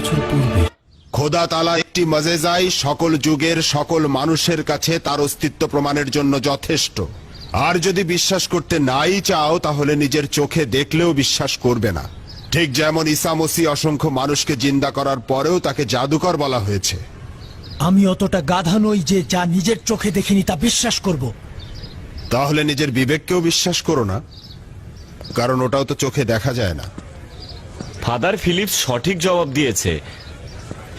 বছর পূর্বে। খোদা তালা একটি মজেজাই সকল যুগের সকল মানুষের কাছে তার অস্তিত্ব প্রমাণের জন্য যথেষ্ট। আর যদি বিশ্বাস করতে নাই চাও তাহলে নিজের চোখে দেখলেও বিশ্বাস করবে না। ঠিক যেমন ঈসা মসি অসংখ্য মানুষকে জিন্দা করার পরেও তাকে জাদুকর বলা হয়েছে। আমি অতটা গাধা নই যে যা নিজের চোখে দেখিনি তা বিশ্বাস করব। তাহলে নিজের বিবেককেও বিশ্বাস করো না কারণ ওটাও তো চোখে দেখা যায় না। ফাদার ফিলিপস সঠিক জবাব দিয়েছে।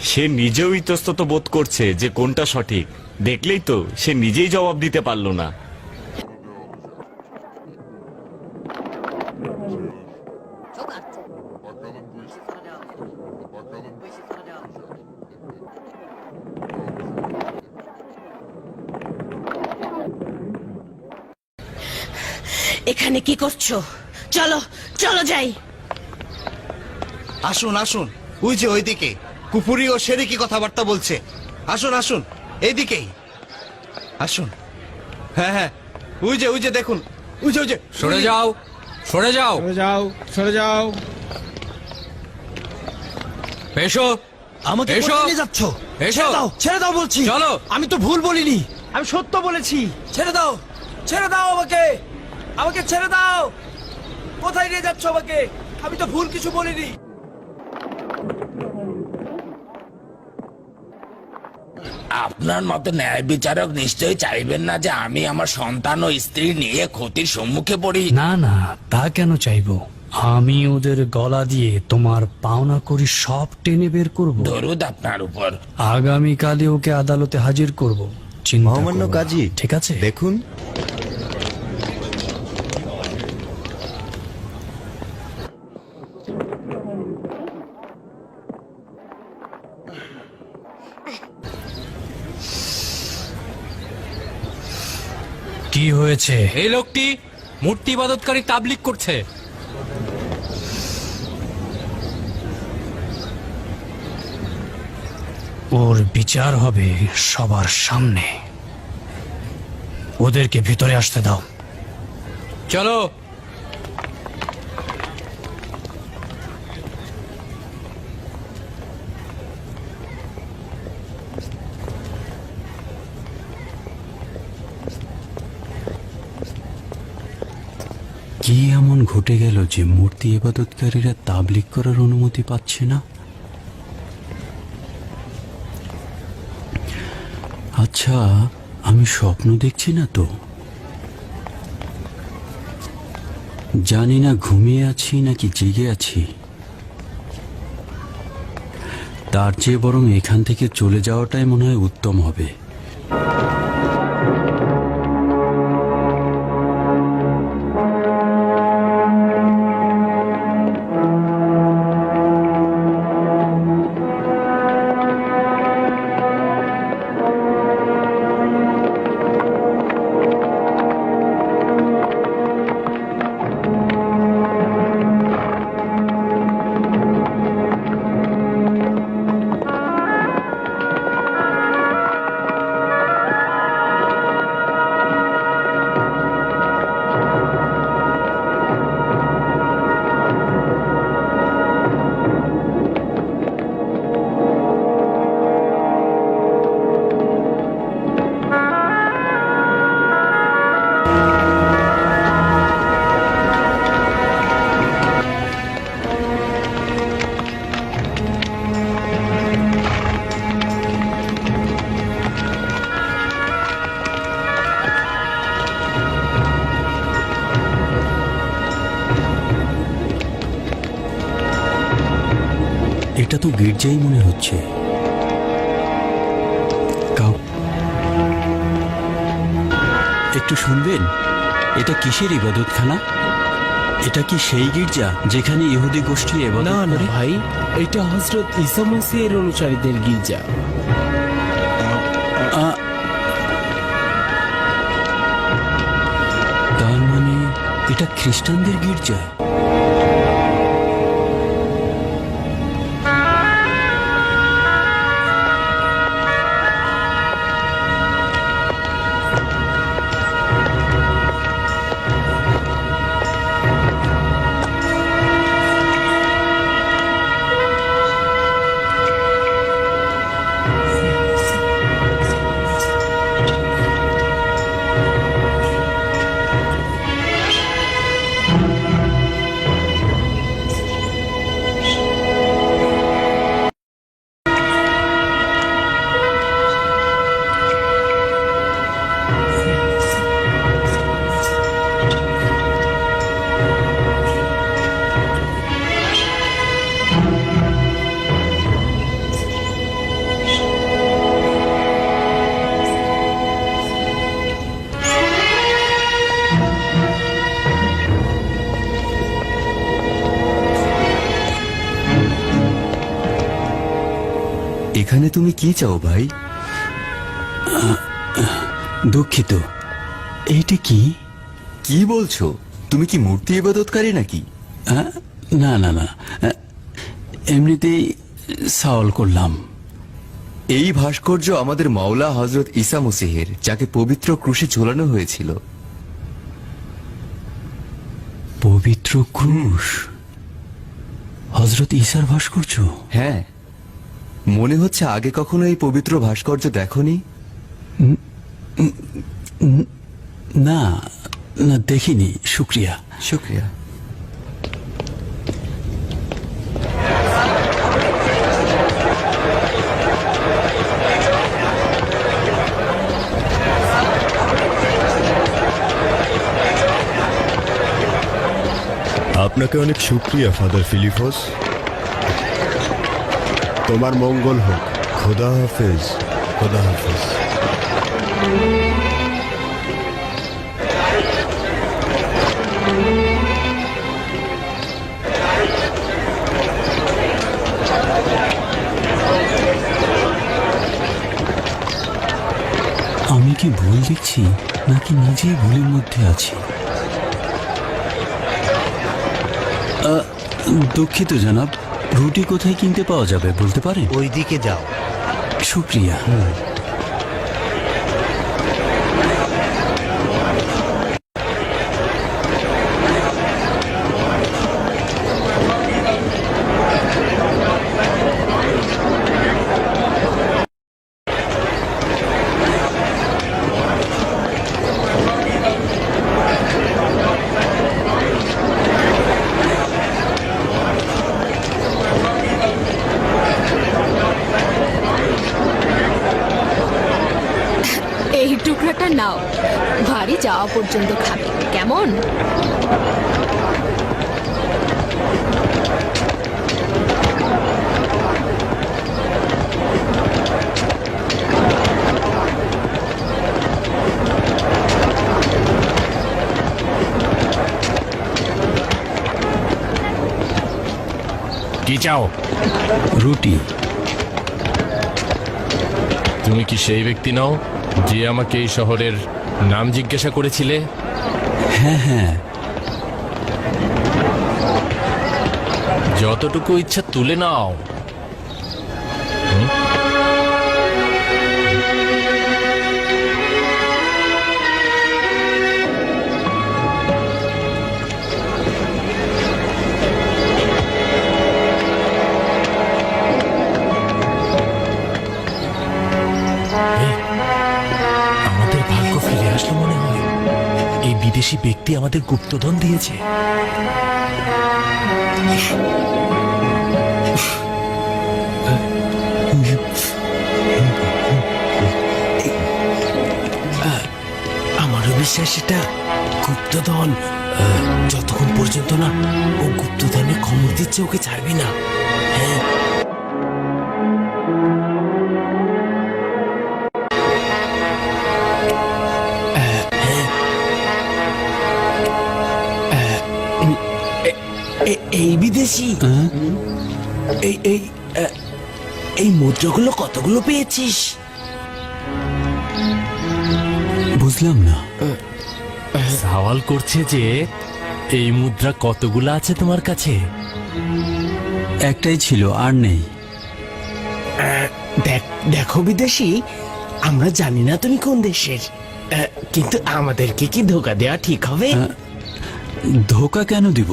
সে নিজেও ইতস্তত বোধ করছে যে কোনটা সঠিক। দেখলেই তো সে নিজেই জবাব দিতে পারল না. এখানে কি করছ? চলো চলো যাই। আসুন আসুন। ওই যে ওইদিকে। কুপুরি ও সেরিকি কথাবার্তা বলছে। আসুন আসুন। এইদিকেই। আসুন। হ্যাঁ হ্যাঁ। ওই যে ওই যে দেখুন। ওই যে ওই যে। সরে যাও। সরে যাও। সরে যাও সরে যাও। এসো। আমাকে এসো। কোথায় নিয়ে যাচ্ছ? এসো। দাও ছেড়ে দাও বলছি। চলো। আমি তো ভুল বলিনি। আমি সত্য বলেছি। ছেড়ে দাও। ছেড়ে দাও আমাকে। আমাকে ছেড়ে দাও। কোথায় নিয়ে যাচ্ছ আমাকে? আমি তো ভুল কিছু বলিনি। আপনার মতো ন্যায় বিচারক নিশ্চয়ই চাইবেন না যে আমি আমার সন্তান ও স্ত্রী নিয়ে ক্ষতির সম্মুখে পড়ি। না না তা কেন চাইব? আমি ওদের গলা দিয়ে তোমার পাওনা করি সব টেনে বের করব। দরুদ আপনার উপর। আগামীকালে ওকে আদালতে হাজির করব। চিন্তা মহামান্য না। কাজী ঠিক আছে? দেখুন। কি হয়েছে? এই লোকটি মূর্তি ইবাদতকারী তাবলিক করছে। ওর বিচার হবে সবার সামনে। ওদেরকে ভিতরে আসতে দাও। চলো ঘটে গেল যে মূর্তি ইবাদতকারীরা তাবলিক করার অনুমতি পাচ্ছে না। আচ্ছা আমি স্বপ্ন দেখছি না তো? জানি না ঘুমিয়ে আছি নাকি জেগে আছি। তার চেয়ে বরং এখান থেকে চলে যাওয়াটাই মনে হয় উত্তম হবে। এটা তো গির্জাই মনে হচ্ছে। কাউ একটু শুনবেন? এটা কিসের ইবাদতখানা? এটা কি সেই গির্জা যেখানে ইহুদি গোষ্ঠী ইবাদত না না ভাই এটা হজরত ঈসা অনুসারীদের গির্জা। তার মানে এটা খ্রিস্টানদের গির্জা? তুমি কি চাও ভাই? দুঃখিত। এইটা কি? কি বলছো? তুমি কি মূর্তি ইবাদতকারী নাকি? না না না। এমনিতেই সাওয়াল করলাম। এই ভাস্কর্য আমাদের মাওলা হজরত ঈসা মসিহের যাকে পবিত্র ক্রুশে ঝোলানো হয়েছিল। পবিত্র ক্রুশ? হজরত ঈসার ভাস্কর্য? হ্যাঁ। মনে হচ্ছে আগে কখনো এই পবিত্র ভাস্কর্য দেখনি? না না দেখিনি শুক্রিয়া। শুক্রিয়া। আপনাকে অনেক শুক্রিয়া ফাদার ফিলিপস। তোমার মঙ্গল হোক। খোদা হাফেজ খোদা হাফেজ। আমি কি ভুল দেখছি, নাকি নিজেই ভুলের মধ্যে আছি? দুঃখিত, জানাব। রুটি কোথায় কিনতে পাওয়া যাবে বলতে পারেন? ওই দিকে যাও শুক্রিয়া এই টুকরাটা নাও বাড়ি যাওয়া পর্যন্ত খাবে। কেমন? কি চাও? রুটি। তুমি কি সেই ব্যক্তি নও যে আমাকে এই শহরের নাম জিজ্ঞাসা করেছিলে? হ্যাঁ হ্যাঁ। যতটুকু ইচ্ছা তুলে নাও। বিদেশি ব্যক্তি আমাদের গুপ্তধন দিয়েছে। আমারও বিশ্বাস এটা গুপ্তধন। যতক্ষণ পর্যন্ত না ও গুপ্তধনে খবর দিচ্ছে, ওকে ছাড়বি না। হ্যাঁ? এই এই এই মুদ্রাগুলো কতগুলো পেয়েছিস? বুঝলাম না। সওয়াল করছে যে এই মুদ্রা কতগুলো আছে তোমার কাছে? একটাই ছিল আর নেই। দেখ দেখো বিদেশি আমরা জানি না তুমি কোন দেশের। আহ, কিন্তু আমাদেরকে কি ধোকা দেওয়া ঠিক হবে? ধোকা কেন দিব?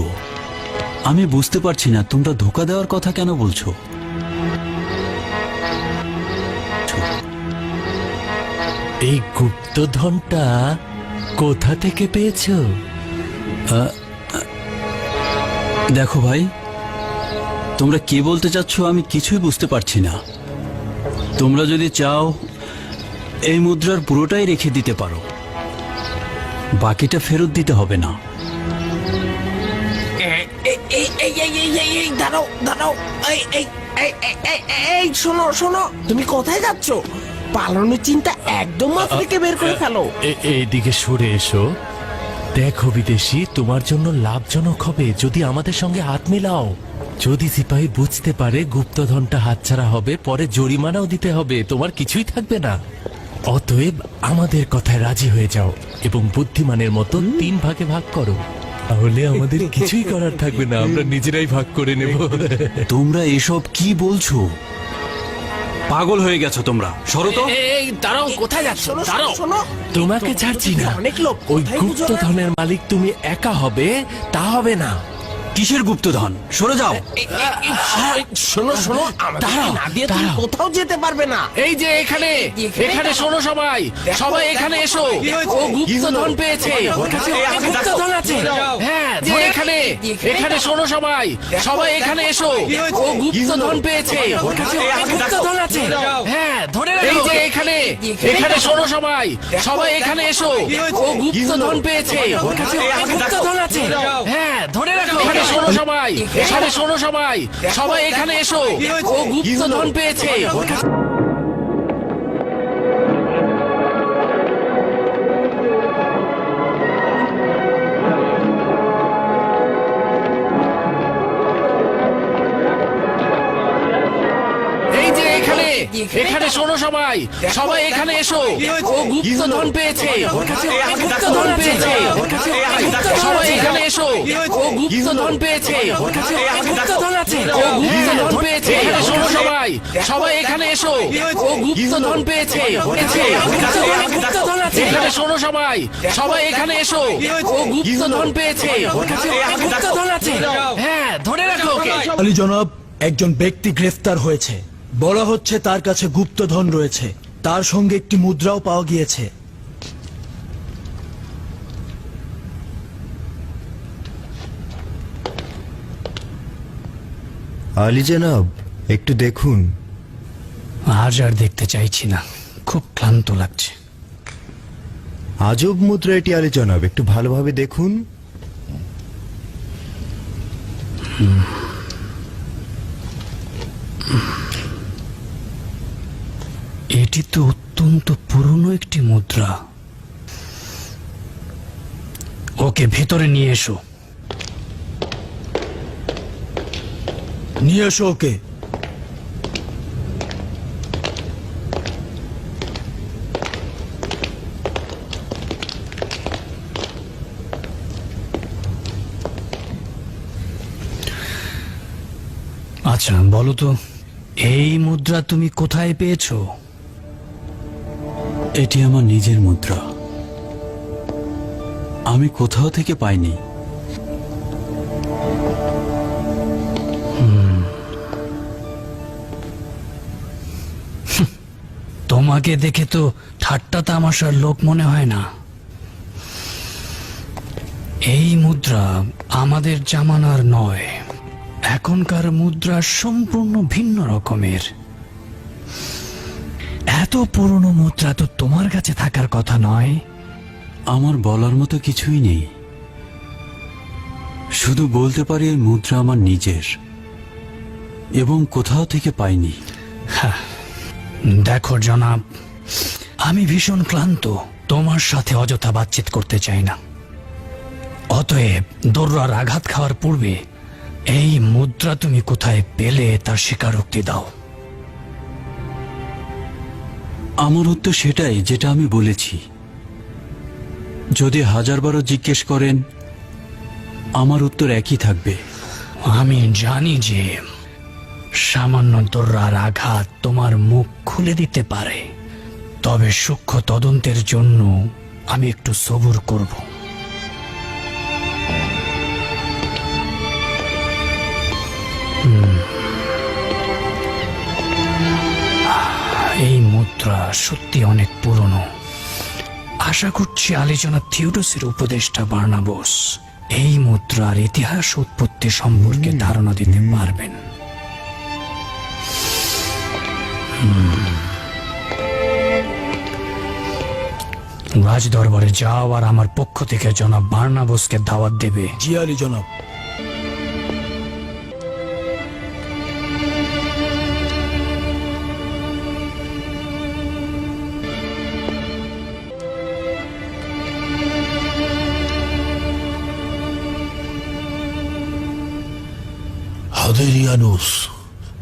আমি বুঝতে পারছি না, তোমরা ধোকা দেওয়ার কথা কেন বলছো? এই গুপ্তধনটা কোথা থেকে পেয়েছ? দেখো ভাই, তোমরা কে বলতে চাচ্ছ আমি কিছুই বুঝতে পারছি না। তোমরা যদি চাও, এই মুদ্রার পুরোটাই রেখে দিতে পারো। বাকিটা ফেরত দিতে হবে না। এই এই এই এই দাঁড়াও দাঁড়াও এই এই এই এই, শোনো শোনো তুমি কোথায় যাচ্ছ পালানোর চিন্তা একদম মাথা থেকে বের করে ফেলো এইদিকে সরে এসো দেখো বিদেশি তোমার জন্য লাভজনক হবে যদি আমাদের সঙ্গে হাত মেলাও যদি সিপাহী বুঝতে পারে গুপ্তধনটা হাতছাড়া হবে পরে জরিমানাও দিতে হবে তোমার কিছুই থাকবে না অতএব আমাদের কথায় রাজি হয়ে যাও এবং বুদ্ধিমানের মতো তিন ভাগে ভাগ করো তাহলে আমাদের কিছুই করার থাকবে না আমরা নিজেরাই ভাগ করে নেব। তোমরা এসব কি বলছো? পাগল হয়ে গেছো তোমরা। শরত তো। এই দাঁড়াও কোথায় যাচ্ছ? দাঁড়াও। তোমাকে ছাড়ছি না। অনেক লোক ওই গুপ্ত ধনের গুপ্তধনের মালিক তুমি একা হবে তা হবে না। কিসের গুপ্তধন সরে যাও শোনো শোনো দাঁড়াও, না দিয়ে তুমি কোথাও যেতে পারবে না এই যে এখানে এখানে শোনো সবাই সবাই এখানে এসো ও গুপ্তধন পেয়েছে গুপ্তধন আছে হ্যাঁ যে এখানে এখানে শোনো সবাই সবাই এখানে এসো ও গুপ্তধন পেয়েছে গুপ্তধন আছে হ্যাঁ ধরে এই যে এখানে এখানে শোনো সবাই সবাই এখানে এসো ও গুপ্তধন পেয়েছে গুপ্তধন আছে হ্যাঁ ধরে এখানে শোনো সবাই এখানে শোনো সবাই সবাই এখানে এসো। ও গুপ্তধন পেয়েছে। এখানে শোনো সবাই সবাই এখানে এসো ও গুপ্তধন পেয়েছে ওর কাছে গুপ্তধন পেয়েছে ওর কাছে সবাই এখানে এসো ও গুপ্তধন পেয়েছে ওর কাছে গুপ্তধন আছে ও গুপ্তধন পেয়েছে এখানে শোনো সবাই সবাই এখানে এসো ও গুপ্তধন পেয়েছে ওর কাছে গুপ্তধন আছে এখানে শোনো সবাই সবাই এখানে এসো ও গুপ্তধন পেয়েছে ওর কাছে গুপ্তধন আছে হ্যাঁ ধরে রাখো আলী জনাব একজন ব্যক্তি গ্রেফতার হয়েছে বলা হচ্ছে তার কাছে গুপ্তধন রয়েছে। তার সঙ্গে একটি মুদ্রাও পাওয়া গিয়েছে। আলী জনাব একটু দেখুন। আজ আর দেখতে চাইছি না। খুব ক্লান্ত লাগছে। আজব মুদ্রা এটি আলী জনাব। একটু ভালোভাবে দেখুন। এটি তো অত্যন্ত পুরনো একটি মুদ্রা। ওকে, ভেতরে নিয়ে এসো। নিয়ে এসো ওকে। আচ্ছা বলো তো, এই মুদ্রা তুমি কোথায় পেয়েছ? এটি আমার নিজের মুদ্রা। আমি কোথাও থেকে পাইনি। তোমাকে দেখে তো ঠাট্টা তামাশার লোক মনে হয় না। এই মুদ্রা আমাদের জামানার নয়। এখনকার মুদ্রা সম্পূর্ণ ভিন্ন রকমের। এত পুরনো মুদ্রা তো তোমার কাছে থাকার কথা নয়। আমার বলার মতো কিছুই নেই। শুধু বলতে পারি এই মুদ্রা আমার নিজের এবং কোথাও থেকে পাইনি। দেখো জনাব আমি ভীষণ ক্লান্ত। তোমার সাথে অযথা বাতচিত করতে চাই না। অতএব দৌড়ার আঘাত খাওয়ার পূর্বে এই মুদ্রা তুমি কোথায় পেলে তার স্বীকারোক্তি দাও। আমার উত্তর সেটাই যেটা আমি বলেছি। যদি হাজারবারও জিজ্ঞেস করেন, আমার উত্তর একই থাকবে। আমি জানি যে সামান্য দোর্রার আঘাত তোমার মুখ খুলে দিতে পারে। তবে সূক্ষ্ম তদন্তের জন্য আমি একটু সবুর করব। মুদ্রা সত্যি অনেক পুরনো। আশা করছি আলোচনা থিওডোসের উপদেষ্টা বার্নাবোস এই মুদ্রার ইতিহাস উৎপত্তি সম্পর্কে ধারণা দিতে পারবেন। রাজ দরবারে যাও আর আমার পক্ষ থেকে জনাব বার্নাবোসকে দাওয়াত দেবে। জি আলী জনাব। হাদেরিয়ানুস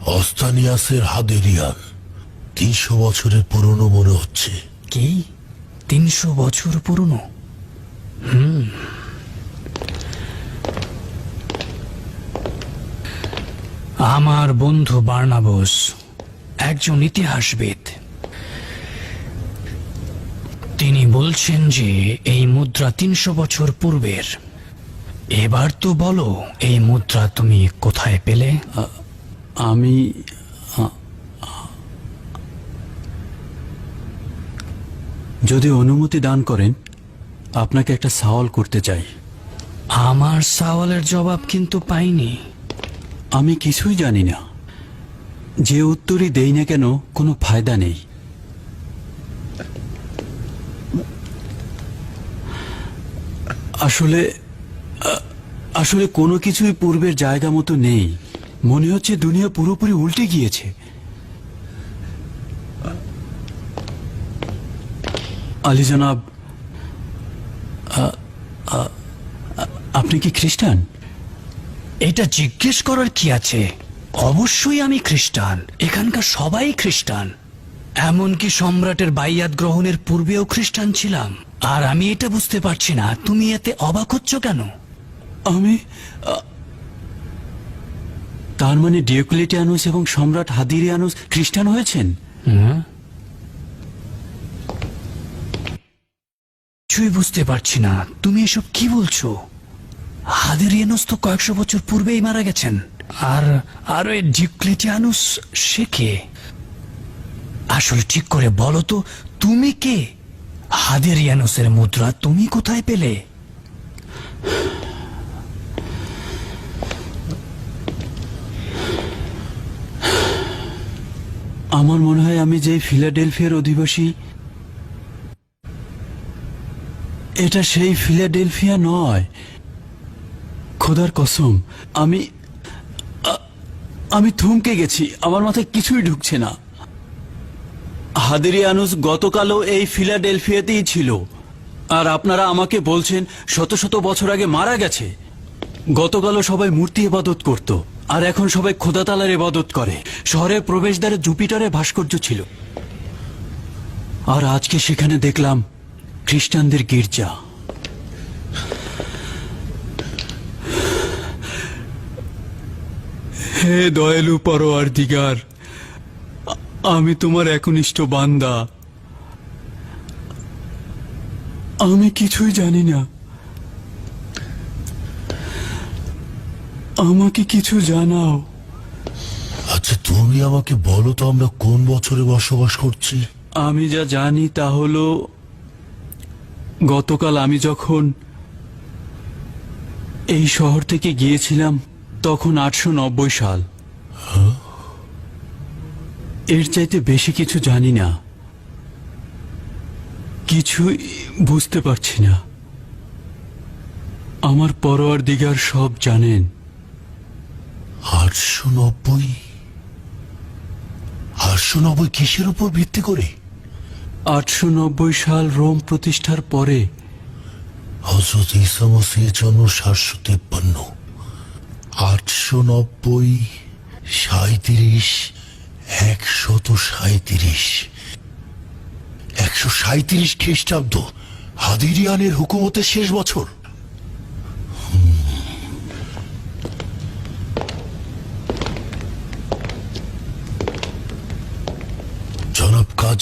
অস্তানিয়াসের হাদেরিয়ান তিনশো বছরের পুরনো মনে হচ্ছে। কি? তিনশো বছর পুরনো? হুম। আমার বন্ধু বার্নাবোস, একজন ইতিহাসবিদ। তিনি বলছেন যে এই মুদ্রা তিনশো বছর পূর্বের। এবার তো বলো এই মুদ্রা তুমি কোথায় পেলে? আমি যদি অনুমতি দান করেন আপনাকে একটা সওয়াল করতে চাই। আমার সওয়ালের জবাব কিন্তু পাইনি। আমি কিছুই জানি না। যে উত্তরই দেই না কেন কোনো ফায়দা নেই। আসলে আসলে কোনো কিছুই পূর্বের জায়গা মতো নেই। মনে হচ্ছে দুনিয়া পুরোপুরি উল্টে গিয়েছে। আলী জনাব আপনি কি খ্রিস্টান? এটা জিজ্ঞেস করার কি আছে? অবশ্যই আমি খ্রিস্টান। এখানকার সবাই খ্রিস্টান। এমনকি সম্রাটের বাইয়াত গ্রহণের পূর্বেও খ্রিস্টান ছিলাম। আর আমি এটা বুঝতে পারছি না। তুমি এতে অবাক হচ্ছ কেন? আমি তার মানে ডিওক্লেটিয়ানুস এবং সম্রাট হাদিরিয়ানুস খ্রিস্টান হয়েছেন? কিছুই বুঝতে পারছি না। তুমি এসব কি বলছো? হাদেরিয়ানুস তো কয়েকশো বছর পূর্বেই মারা গেছেন। আর আর ওই ডিউক্লেটিয়ানুস সে কে? আসলে ঠিক করে বলো তো তুমি কে? হাদেরিয়ানুসের মুদ্রা তুমি কোথায় পেলে? আমার মনে হয় আমি যে ফিলাডেলফিয়ার অধিবাসী, এটা সেই ফিলাডেলফিয়া নয়। খোদার কসম, আমি আমি থমকে গেছি, আমার মাথায় কিছুই ঢুকছে না। হাদিরিয়ানুস গতকালও এই ফিলাডেলফিয়াতেই ছিল। আর আপনারা আমাকে বলছেন, শত শত বছর আগে মারা গেছে। গতকালও সবাই মূর্তি ইবাদত করত। আর এখন সবাই খোদাতালার ইবাদত করে। শহরের প্রবেশদ্বারে জুপিটারের ভাস্কর্য ছিল। আর আজকে সেখানে দেখলাম খ্রিস্টানদের গির্জা। হে দয়ালু পরোয়ার দিগার আমি তোমার একনিষ্ঠ বান্দা। আমি কিছুই জানি না। আমাকে কিছু জানাও। আচ্ছা তুমি আমাকে বলো তো আমরা কোন বছরে বসবাস করছি? আমি যা জানি তা হলো গতকাল আমি যখন এই শহর থেকে গিয়েছিলাম তখন আটশো নব্বই সাল। এর চাইতে বেশি কিছু জানি না। কিছুই বুঝতে পারছি না। আমার পরোয়ার দিগার সব জানেন। আটশো নব্বই। আটশো নব্বই কিসের উপর ভিত্তি করে? আটশো নব্বই সাল রোম প্রতিষ্ঠার পরে। হজরত ইসা মসিহের জন্ম সাতশো তেপ্পান্ন। আটশো নব্বই সাঁত্রিশ একশত সাঁত্রিশ একশো সাঁত্রিশ খ্রিস্টাব্দ হাদিরিয়ানের হুকুমতের শেষ বছর।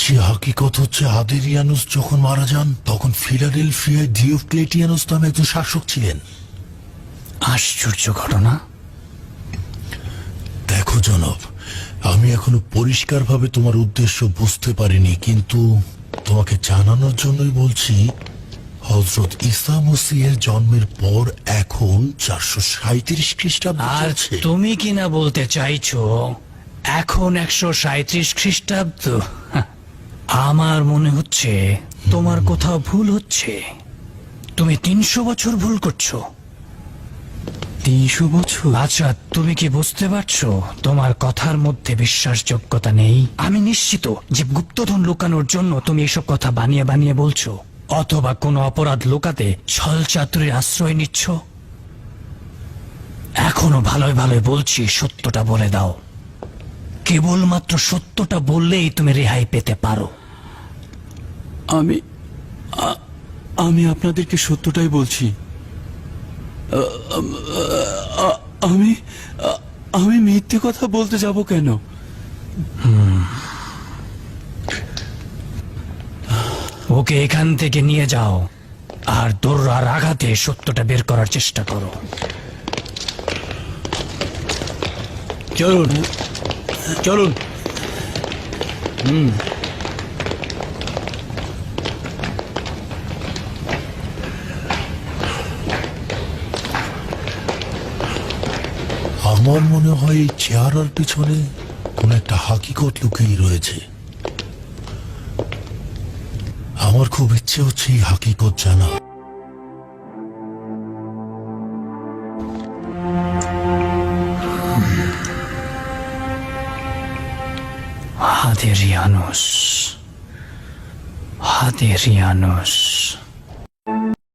হাকিকত হচ্ছে আদেরিয়ানুস যখন মারা যান তখন ফিলাডেলফিয়ায় ডিওক্লেটিয়ানুস নামে একজন শাসক ছিলেন। আশ্চর্য ঘটনা। দেখো জনাব আমি এখনও পরিষ্কারভাবে তোমার উদ্দেশ্য বুঝতে পারিনি কিন্তু তোমাকে জানানোর জন্যই বলছি হজরত ইসা মসিহের জন্মের পর এখন চারশো সাঁত্রিশ খ্রিস্টাব্দ আর চলছে। তুমি কি না বলতে চাইছো এখন একশো সাঁত্রিশ খ্রিস্টাব্দ? আমার মনে হচ্ছে তোমার কোথাও ভুল হচ্ছে। তুমি তিনশো বছর ভুল করছ। তিনশো বছর? আচ্ছা তুমি কি বুঝতে পারছ? তোমার কথার মধ্যে বিশ্বাসযোগ্যতা নেই। আমি নিশ্চিত যে গুপ্তধন লুকানোর জন্য তুমি এসব কথা বানিয়ে বানিয়ে বলছো। অথবা কোনো অপরাধ লুকাতে ছল চাতুরির আশ্রয় নিচ্ছ। এখনও ভালোই ভালোই বলছি সত্যটা বলে দাও। কেবলমাত্র সত্যটা বললেই তুমি রেহাই পেতে পারো। আমি আমি আপনাদেরকে সত্যটাই বলছি। আমি আমি মিথ্যে কথা বলতে যাব কেন? ওকে এখান থেকে নিয়ে যাও আর দোররার আঘাতে সত্যটা বের করার চেষ্টা করো। চলুন। চলুন। আমার মনে হয় এই চেহারার পিছনে কোন একটা হাকিকত লুকিয়ে রয়েছে। আমার খুব ইচ্ছে হচ্ছে এই হাকিকত জানা। Hadrianus. Hadrianus.